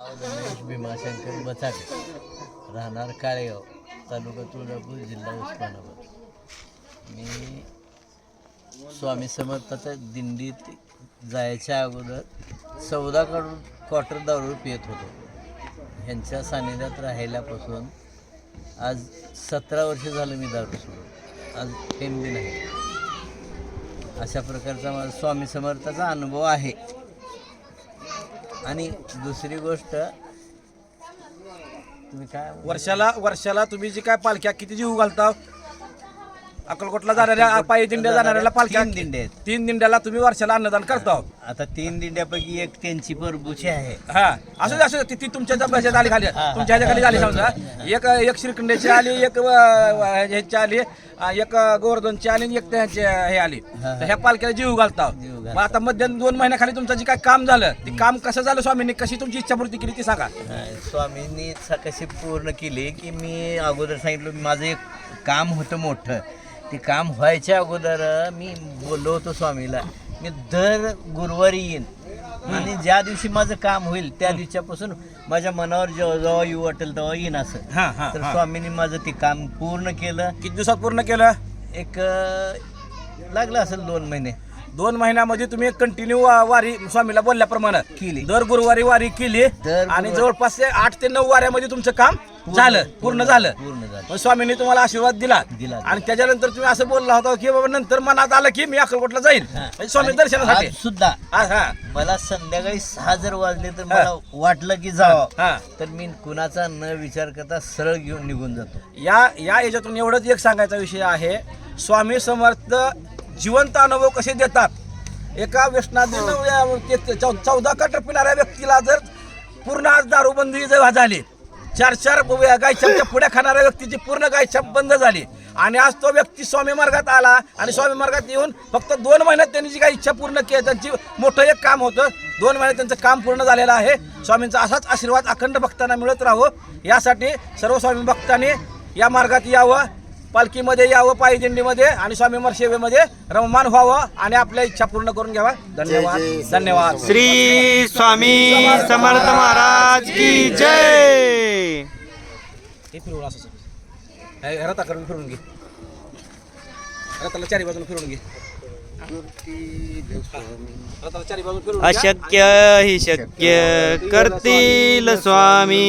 म्हणजे भीमाशंकर बचाटे राहणार काळेगाव तालुका तुळजापूर जिल्हा उस्मानाबाद. मी स्वामी समर्थाच्या दिंडीत जायच्या अगोदर चौदा काढून क्वार्टर दारू येत होतो. ह्यांच्या सानिध्यात राहिल्यापासून आज सतरा वर्ष झालं मी दारू सोडून. आज फेम बी नाही. अशा प्रकारचा माझा स्वामी समर्थाचा अनुभव आहे. आणि दुसरी गोष्ट तुम्ही काय वर्षाला वर्षाला तुम्ही जी काय पालख्या किती जीव घालता? अक्कलकोटला जाणाऱ्या पायी दिंड्या जाणाऱ्याला पालख्या तीन दिंडे आहेत. तीन दिंड्याला तुम्ही वर्षाला अन्नदान करता. आता तीन दिंड्यापैकी एक त्यांची परबुची आहे. हा असू दे असू दे ती- ती तुमच्या जबाबदारीत आली खाली. तुमच्या ह्याच्या खाली झाली समजा. एक एक श्रीखंडेची आली एक अ, ह्याची आली अ, एक गोवर्धनची आली आणि एक त्यांची हे आली. हा. तर ह्या पालख्याला जीव घालता. जीव घालता. मग आता मध्यंतरी दोन महिन्याखाली तुमचं जे काय काम झालं ते काम कसं झालं स्वामींनी? कशी तुमची इच्छापूर्ती केली ती सांगा. अं, स्वामींनी कशी पूर्ण केली की मी अगोदर सांगितलं माझं एक काम होतं मोठं. ते काम व्हायच्या अगोदर मी बोललो होतो स्वामीला मी दर गुरुवारी येईन. आणि ज्या दिवशी माझं काम होईल त्या दिवसापासून माझ्या मनावर जेव्हा जेव्हा येऊ वाटेल तेव्हा येईन असं. हा हा तर हा. स्वामींनी माझं ते काम पूर्ण केलं. किती दिवसात पूर्ण केलं? एक अं, लागलं असेल दोन महिने. दोन महिन्यामध्ये तुम्ही कंटिन्यू वारी स्वामीला बोलल्याप्रमाणे केली. दर गुरुवारी वारी केली दर आणि गुरुवारी- जवळपास ते आठ ते नऊ वाऱ्यामध्ये तुमचं काम झालं पूर्ण झालं. पूर्ण झालं. मग स्वामींनी तुम्हाला आशीर्वाद दिला. दिला. आणि त्याच्यानंतर तुम्ही असं बोलला होता की बाबा नंतर मनात आलं की मी अक्कलकोटला जाईल. हा. म्हणजे स्वामी आणि दर्शनासाठी. आज सुद्धा हा हा. मला संध्याकाळी सहा जर वाजले तर मला वाटलं की जावं हा तर मी कुणाचा न विचार करता सरळ घेऊन निघून जातो. या या याच्यातून एवढंच एक सांगायचा विषय आहे. स्वामी समर्थ जिवंत अनुभव कसे देतात? एका व्यसनाधीन चौदा कटर पिणाऱ्या व्यक्तीला जर पूर्ण आज दारूबंदी जर झाली चार चार गायच्या पुढ्या खाणाऱ्या व्यक्तीची पूर्ण गायछाप बंद झाली. आणि आज तो व्यक्ती स्वामी मार्गात आला आणि स्वामी मार्गात येऊन फक्त दोन महिन्यात त्यांनी जी काही इच्छा पूर्ण केली त्यांची मोठं एक काम होतं. दोन महिन्यात त्यांचं काम पूर्ण झालेलं आहे. स्वामींचा असाच आशीर्वाद अखंड भक्तांना मिळत राहो. यासाठी सर्व स्वामी भक्तांनी या मार्गात यावं. पालखीमध्ये यावं पायी दिंडीमध्ये आणि स्वामीमार सेवेमध्ये रममान व्हावं आणि आपल्या इच्छा पूर्ण करून घ्यावा धन्यवाद. धन्यवाद. श्री स्वामी समर्थ महाराज की जय. हे फिरवून असं. हे रथा करून फिरून घे. रथाला चारी बाजून फिरून घे. अशक्य हि शक्य करतील स्वामी.